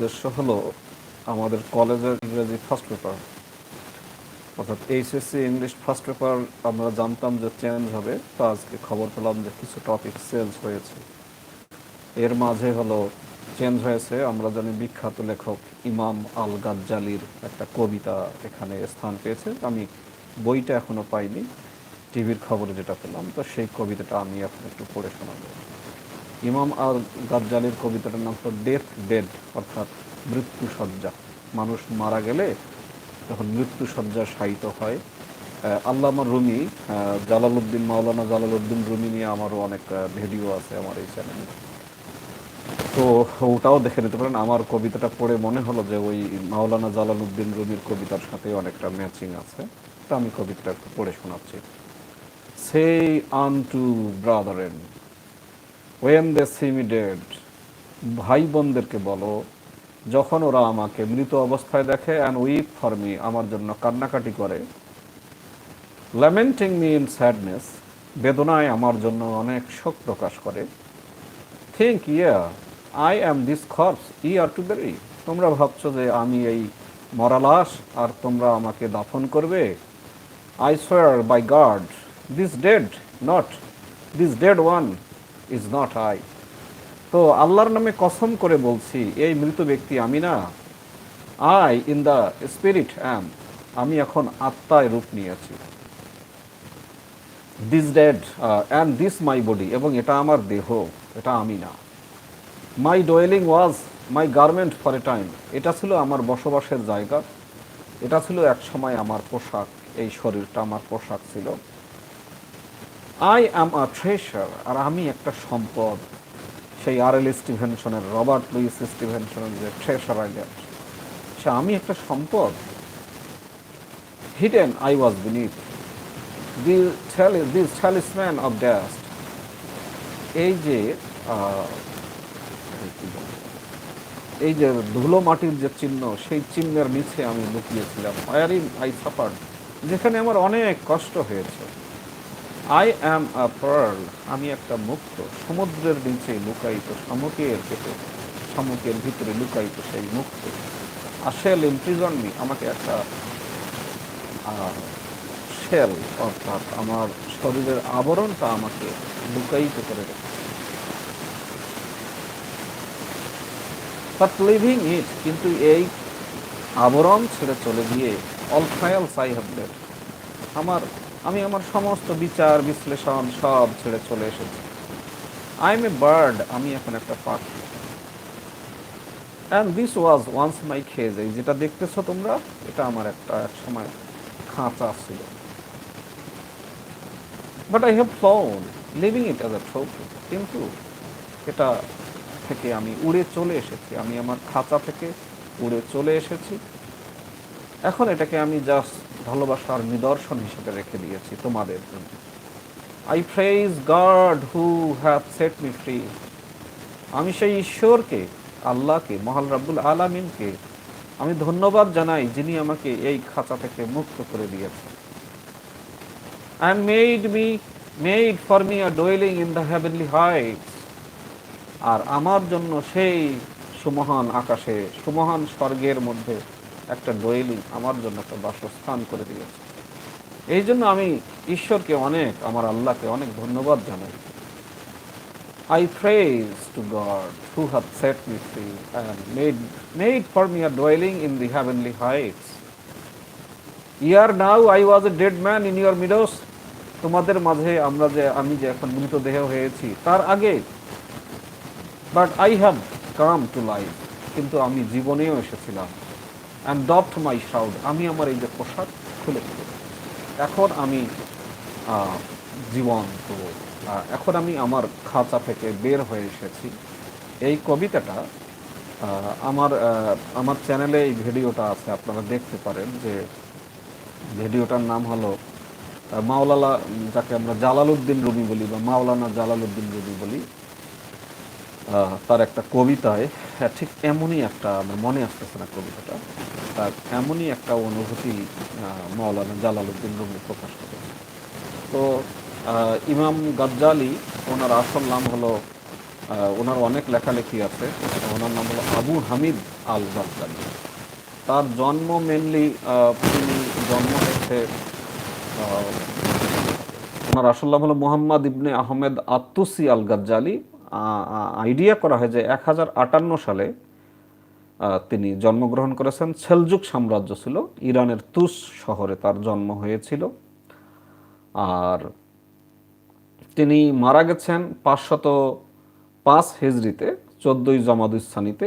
উদ্দেশ্য হলো আমাদের কলেজের ইংরেজি ফার্স্ট পেপার অর্থাৎ এইচএসসি ইংলিশ ফার্স্ট পেপার আমরা জানতাম যে চেঞ্জ হবে, তো আজকে খবর পেলাম যে কিছু টপিক চেঞ্জ হয়েছে। এর মাঝে হলো চেঞ্জ হয়েছে, আমরা জানি বিখ্যাত লেখক ইমাম আল গাজ্জালির একটা কবিতা এখানে স্থান পেয়েছে। আমি বইটা এখনও পাইনি, টিভির খবরে যেটা পেলাম, তো সেই কবিতাটা আমি এখন একটু পড়ে শোনাবো। ইমাম আল গাজ্জালির কবিতাটার নাম তো ডেথ ডেড অর্থাৎ মৃত্যু সজ্জা মানুষ মারা গেলে যখন মৃত্যু সজ্জা শায়িত হয়। আল্লামা রুমি জালালউদ্দিন, মাওলানা জালালউদ্দিন রুমি নিয়ে আমারও অনেক ভিডিও আছে আমার এই চ্যানেলে তো ওটাও দেখে নিতে পারেন। আমার কবিতাটা পড়ে মনে হলো যে ওই মাওলানা জালালউদ্দিন রুমির কবিতার সাথে অনেকটা ম্যাচিং আছে। তো আমি কবিতাটা পড়ে শোনাচ্ছি। সেই unto brethren when they seem dead ভাই বোনদেরকে বলো, যখন ওরা আমাকে মৃত অবস্থায় দেখে অ্যান্ড উইপ ফর মি আমার জন্য কান্নাকাটি করে। ল্যামেন্টিং মি ইন স্যাডনেস বেদনায় আমার জন্য অনেক শোক প্রকাশ করে। Think ya I am this corpse E R to bury তোমরা ভাবছ যে আমি এই মরালাস আর তোমরা আমাকে দাফন করবে। I swear by God this dead not this dead one is not I তো আল্লাহর নামে কসম করে বলছি, এই মৃত ব্যক্তি আমি না। I in the spirit am আমি এখন আত্মায় রূপ নিয়েছি। This dead and this my body এবং এটা আমার দেহ, এটা আমি না। My dwelling was my garment for a time এটা ছিল আমার বসবাসের জায়গা। এটা ছিল এক সময় আমার পোশাক, এই শরীরটা আমার পোশাক ছিল। আই অ্যাম আ ট্রেশার আর আমি একটা সম্পদ। সেই আর এল স্টিভেনসনের রবার্ট লুইস স্টিভেনসনের যে ট্রেশার আইল্যান্ড সে আমি একটা সম্পদ। Hidden I was beneath this talisman of dust এই যে? এই যে ধুলো মাটির যে চিহ্ন, সেই চিহ্নের নিচে আমি লুকিয়েছিলাম। আই সাফার্ড যেখানে আমার অনেক কষ্ট হয়েছে। আই অ্যাম আ পার্ল আমি একটা মুক্ত, সমুদ্রের নিচে লুকায়িত, শামুকের পেটে শামুকের ভিতরে লুকায়িত সেই মুক্ত। আসেল ইমপ্রিজন মি আমাকে একটা শেল অর্থাৎ আমার শরীরের আবরণটা আমাকে লুকায়িত করে রেখেছে। বাট লিভিং ইট কিন্তু এই আবরণ ছেড়ে চলে গিয়ে all trials I have let আমার আমি আমার সমস্ত বিচার, বিশ্লেষণ সব ছেড়ে চলে এসেছি। আই এম এ বার্ড আমি এখন একটা পাখি। And this was once my cage এই যেটা দেখতেছো তোমরা, এটা আমার একটা এক সময় খাঁচা ছিল। But I have flown leaving it as a trophy কিন্তু এটা থেকে আমি উড়ে চলে এসেছি। আমি আমার খাঁচা থেকে উড়ে চলে এসেছি। এখন এটাকে আমি জাস্ট ভালোবাসার নিদর্শন হিসেবে রেখে দিয়েছি তোমাদের জন্য। I praise God who have set me free আমি সেই ঈশ্বরকে, আল্লাহকে মহাল রাব্বুল আলামিনকে আমি ধন্যবাদ জানাই যিনি আমাকে এই খাঁচা থেকে মুক্ত করে দিয়েছেন। And made me, made for me a dwelling in the heavenly heights আর আমার জন্য সেই সুমহান আকাশে, সুমহান স্বর্গের মধ্যে একটা ডোয়েলিং আমার জন্য একটা বাসস্থান করে দিয়েছে এই জন্য আমি ঈশ্বরকে অনেক আমার আল্লাহকে অনেক ধন্যবাদ জানাই I praise to God who hath set me free and made, made for me a dwelling in the heavenly heights. Here now I was a dead man in your. তোমাদের মাঝে আমরা যে আমি যে এখন মৃতদেহ হয়েছি তার আগে but I have come to life কিন্তু আমি জীবনেও এসেছিলাম অ্যান্ড ডফট মাই শাউড আমি আমার এই যে পোশাক খুলে ফেলেছি এখন আমি আহ, জীবন্ত এখন আমি আমার খাঁচা থেকে বের হয়ে এসেছি। এই কবিতাটা আমার আমার চ্যানেলে এই ভিডিওটা আছে আপনারা দেখতে পারেন যে ভিডিওটার নাম হলো আহ, মাওলানা যাকে আমরা জালালউদ্দিন রুমি বলি বা মাওলানা জালালউদ্দিন রুমি বলি। তার একটা কবিতায় হ্যাঁ, ঠিক এমনই একটা আমার মনে আসতেছে না কবিতাটা। তার এমনই একটা অনুভূতি আহ, মাওলানা জালালউদ্দিন রুমি প্রকাশ করে। তো ইমাম গাজ্জালি ওনার আসল নাম হলো ওনার অনেক লেখালেখি আছে। ওনার নাম হলো আবু হামিদ আল গাজ্জালি তার জন্ম মেনলি তিনি জন্ম হয়েছে ওনার আসল নাম হলো Muhammad ibn Ahmad Attusi al Ghazali idea করা হয় যে এক হাজার আটান্ন সালে তিনি জন্মগ্রহণ করেছেন। সেলজুক সাম্রাজ্য ছিল। ইরানের তুস শহরে তার জন্ম হয়েছিল। আর তিনি মারা গেছেন পাঁচশত পাঁচ হিজড়িতে, চোদ্দই জমাদুস্থানিতে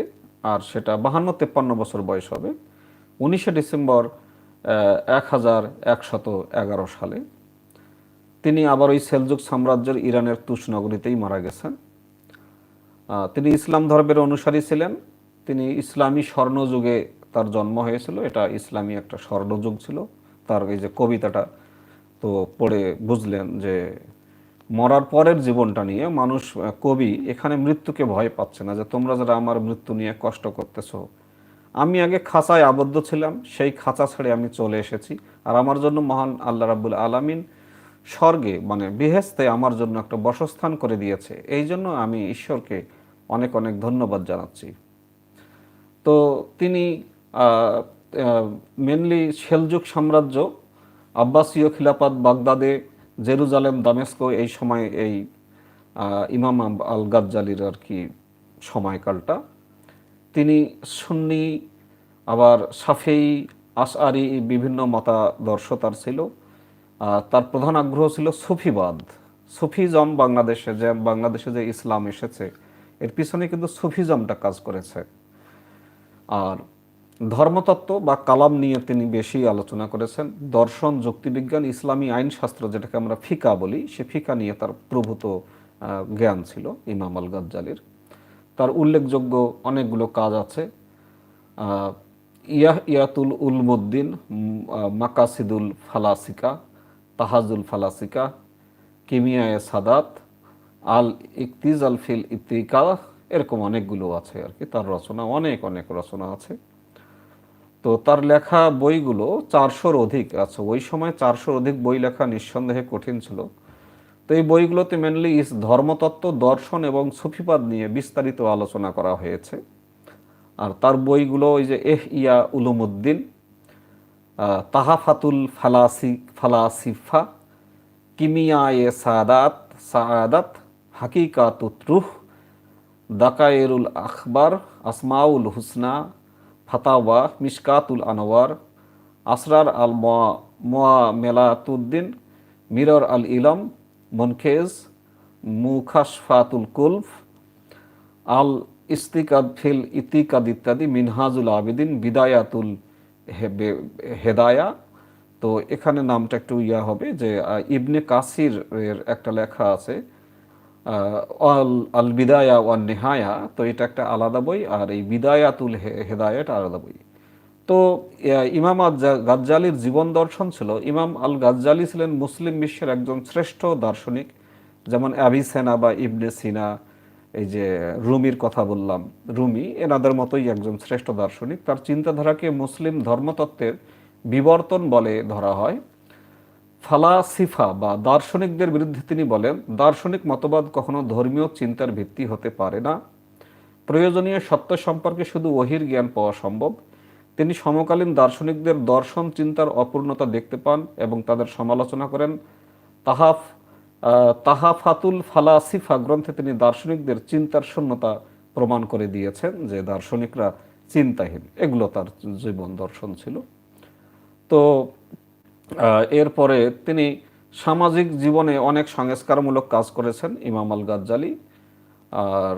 আর সেটা বাহান্ন তেপ্পান্ন বছর বয়স হবে। উনিশে ডিসেম্বর এক হাজার একশত এগারো সালে। তিনি আবার ওই সেলজুক সাম্রাজ্যের ইরানের তুষ নগরীতেই মারা গেছেন। তিনি ইসলাম ধর্মের অনুসারী ছিলেন। তিনি ইসলামী স্বর্ণযুগে তার জন্ম হয়েছিল। এটা ইসলামী একটা স্বর্ণযুগ ছিল। তার এই যে কবিতাটা তো পড়ে বুঝলেন যে মরার পরের জীবনটা নিয়ে মানুষ কবি এখানে মৃত্যুকে ভয় পাচ্ছে না, যে তোমরা যারা আমার মৃত্যু নিয়ে কষ্ট করতেছো। আমি আগে খাঁচায় আবদ্ধ ছিলাম, সেই খাঁচা ছেড়ে আমি চলে এসেছি। আর আমার জন্য মহান আল্লাহ রাবুল আলামিন স্বর্গে মানে বিহেস্তে আমার জন্য একটা বসস্থান করে দিয়েছে। এই জন্য আমি ঈশ্বরকে অনেক অনেক ধন্যবাদ জানাচ্ছি। তো তিনি মেনলি সেলজুক সাম্রাজ্য, আব্বাসীয় খিলাফত বাগদাদে, জেরুজালেম, দামেস্কো এই সময় এই ইমাম আল গাজ্জালির আর কি সময়কালটা। তিনি সুন্নি, আবার সাফেই আশআরি বিভিন্ন মতাদর্শ তার ছিল তার প্রধান আগ্রহ ছিল সুফিবাদ। সুফিজম বাংলাদেশে যে বাংলাদেশে যে ইসলাম এসেছে এর পিছনে কিন্তু সুফিজমটা কাজ করেছে। আর ধর্মতত্ত্ব বা কালাম নিয়ে তিনি বেশি আলোচনা করেছেন। দর্শন, যুক্তিবিজ্ঞান, ইসলামী আইনশাস্ত্র যেটাকে আমরা ফিকা বলি, সে ফিকা নিয়ে তার প্রভূত জ্ঞান ছিল ইমাম আল গাজ্জালির তার উল্লেখযোগ্য অনেকগুলো কাজ আছে। ইয়াহ ইয়াতুল উলমুদ্দিন মাকাসিদুল ফালাসিকা, তাহাজুল ফালাসিকা, কিমিয়ায়ে সাদাত আল ইকতিজ আল ফিল ইতিকা এরকম অনেকগুলো আছে আর কি। তার রচনা, অনেক অনেক রচনা আছে। তো তার লেখা বইগুলো চারশোর অধিক আছে ওই সময় চারশোর অধিক বই লেখা নিঃসন্দেহে কঠিন ছিল। তো এই বইগুলোতে মেনলি ইস ধর্মতত্ত্ব, দর্শন এবং সুফিবাদ নিয়ে বিস্তারিত আলোচনা করা হয়েছে। আর তার বইগুলো ওই যে এহ ইয়া উলুমুদ্দিন তাহাফাতুল ফালাসি, ফালাসিফা, কিমিয়া এ সাদাত সাদাত হাকিকাতুত রুহ দাকায়েরুল আখবার, আসমাউল হুসনা, ফাতাওয়া, মিশকাতুল আনোয়ার আসরার আল মোয়া মেলাতুদ্দিন মিরর আল ইলম, মনখেজ, মুখাশফাতুল কুলফ, আল ইস্তিকাদ ফিল ইতিকাদ ইত্যাদি মিনহাজুল আবেদিন বিদায়াতুল হেদায়া। তো এখানে নামটা একটু ইয়া হবে যে ইবনে কাসির এর একটা লেখা আছে আহ, আল বিদায়া ওয়ান নেহায়া তো এটা একটা আলাদা বই আর এই বিদায়াতুল হেদায়া এটা আলাদা বই। তো ইমাম গাজ্জালির জীবন দর্শন ছিল। ইমাম আল গাজ্জালি ছিলেন মুসলিম বিশ্বের একজন শ্রেষ্ঠ দার্শনিক যেমন অ্যাভিসেনা বা ইবনে সিনা এই যে রুমির কথা বললাম রুমি এনাদের মতোই একজন শ্রেষ্ঠ দার্শনিক। তার চিন্তাধারাকে মুসলিম ধর্মতত্ত্বের বিবর্তন বলে ধরা হয়। ফালাসিফা বা দার্শনিকদের বিরুদ্ধে তিনি বলেন, দার্শনিক মতবাদ কখনো ধর্মীয় চিন্তার ভিত্তি হতে পারে না। প্রয়োজনীয় সত্য সম্পর্কে শুধু ওহির জ্ঞান পাওয়া সম্ভব। তিনি সমকালীন দার্শনিকদের দর্শন চিন্তার অপূর্ণতা দেখতে পান এবং তাদের সমালোচনা করেন। তাহাফ তাহাফাতুল ফালাসিফা গ্রন্থে তিনি দার্শনিকদের চিন্তার শূন্যতা প্রমাণ করে দিয়েছেন যে দার্শনিকরা চিন্তাহীন। এগুলো তার জীবন দর্শন ছিল। তো এরপরে তিনি সামাজিক জীবনে অনেক সংস্কারমূলক কাজ করেছেন, ইমাম আল গাজ্জালি আর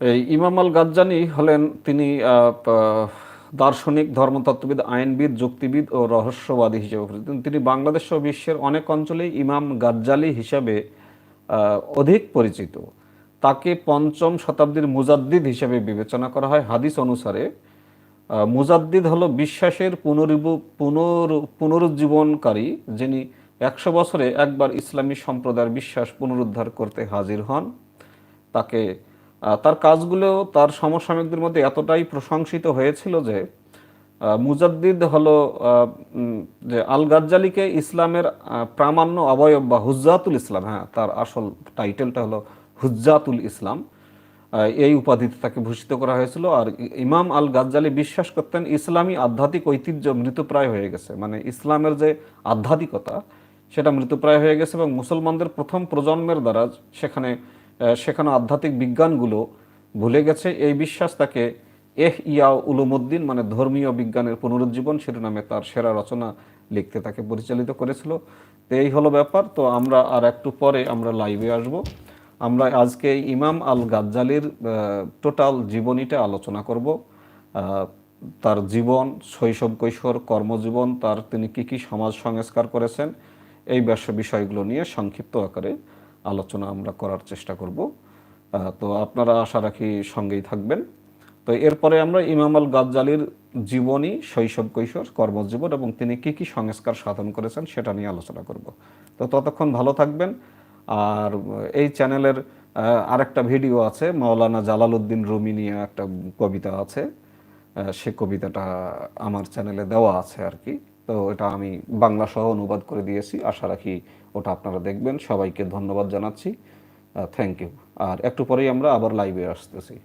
এই ইমাম আল গাজ্জানি হলেন তিনি দার্শনিক, ধর্মতত্ত্ববিদ, আইনবিদ, যুক্তিবিদ ও রহস্যবাদী হিসেবে পরিচিত। তিনি বাংলাদেশ ও বিশ্বের অনেক অঞ্চলেই ইমাম গাজ্জালি হিসাবে অধিক পরিচিত। তাকে পঞ্চম শতাব্দীর মুজাদ্দিদ হিসেবে বিবেচনা করা হয় হাদিস অনুসারে। মুজাদ্দিদ হলো বিশ্বাসের পুনরুব, পুনর, পুনরুজ্জীবনকারী যিনি একশো বছরে একবার ইসলামী সম্প্রদায়ের বিশ্বাস পুনরুদ্ধার করতে হাজির হন। তাকে তার কাজগুলো তার সমসাময়িকদের মধ্যে এতটাই প্রশংসিত হয়েছিল যে মুজাদ্দিদ হলো যে আল গাজ্জালিকে ইসলামের প্রামাণ্য অবয়ব বা হুজ্জাতুল ইসলাম হ্যাঁ তার আসল টাইটেলটা হলো হুজ্জাতুল ইসলাম। এই উপাধিতে তাকে ভূষিত করা হয়েছিল। আর ইমাম আল গাজ্জালি বিশ্বাস করতেন ইসলামী আধ্যাত্মিক ঐতিহ্য মৃতপ্রায় হয়ে গেছে। মানে ইসলামের যে আধ্যাত্মিকতা, সেটা মৃতপ্রায় হয়ে গেছে এবং মুসলমানদের প্রথম প্রজন্মের দ্বারা সেখানে সেখানে আধ্যাত্মিক বিজ্ঞানগুলো ভুলে গেছে। এই বিশ্বাস তাকে এহ ইয়া উলুমুদ্দিন মানে ধর্মীয় বিজ্ঞানের পুনরুজ্জীবন শিরোনামে তার সেরা রচনা লিখতে তাকে পরিচালিত করেছিল। তো এই হলো ব্যাপার। তো আমরা আর একটু পরে আমরা লাইভে আসব। আমরা আজকে ইমাম আল গাজ্জালির টোটাল জীবনীটা আলোচনা করব। তার জীবন, শৈশব, কৈশোর, কর্মজীবন, তার তিনি কি কি সমাজ সংস্কার করেছেন, এই বিষয়গুলো নিয়ে সংক্ষিপ্ত আকারে আলোচনা আমরা করার চেষ্টা করব। তো আপনারা আশা রাখি সঙ্গেই থাকবেন। তো এরপরে আমরা ইমাম আল গাজ্জালির জীবনী, শৈশব, কৈশোর, কর্মজীবন এবং তিনি কি কি সংস্কার সাধন করেছেন সেটা নিয়ে আলোচনা করব। তো ততক্ষণ ভালো থাকবেন। আর এই চ্যানেলের আরেকটা ভিডিও আছে, মাওলানা জালালউদ্দিন রুমি নিয়ে একটা কবিতা আছে। সে কবিতাটা আমার চ্যানেলে দেওয়া আছে আর কি। তো এটা আমি বাংলা সহ অনুবাদ করে দিয়েছি। আশা রাখি ওটা আপনারা দেখবেন। সবাইকে ধন্যবাদ জানাচ্ছি। থ্যাংক ইউ আর একটু পরেই আমরা আবার লাইভে আসতেছি।